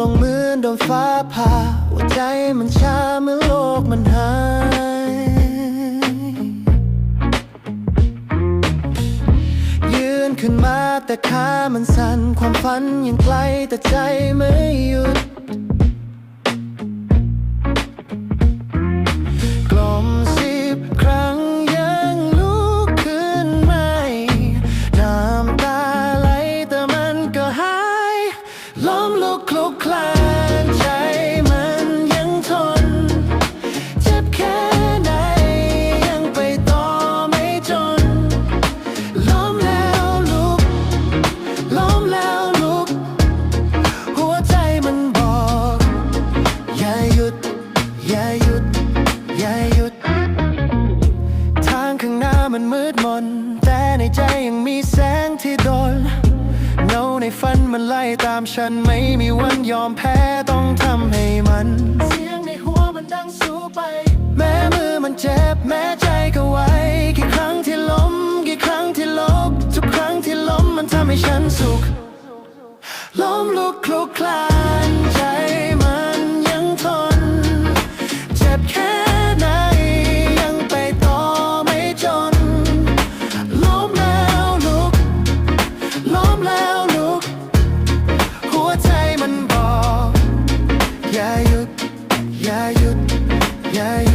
ลงเหมือนโดนฟ้าผ่าหัวใจมันชาเมื่อโลกมันหายยืนขึ้นมาแต่ขามันสั่นความฝันยังไกลแต่ใจไม่หยุด ล้มลุกคลุกคลานใจมันยังทน เจ็บแค่ไหนยังไปต่อไม่จน ล้มแล้วลุก ล้มแล้วลุก หัวใจมันบอก อย่าหยุด อย่าหยุด อย่าหยุด ทางข้างหน้ามันมืดมน แต่ในใจยังมีแสงที่ดนเงาใน ฝันมันไล่ตามฉันไม่มีวันยอมแพ้ต้องทำให้มัน เสียงในหัวมันดังสู้ไป แม้มือมันเจ็บ แม้ใจก็ไหวกี่ครั้งที่ล้ม กี่ครั้งที่ลบ ทุกครั้งที่ล้มมันทำให้ฉันสุข ล้มลุกคลุกคลา ใจ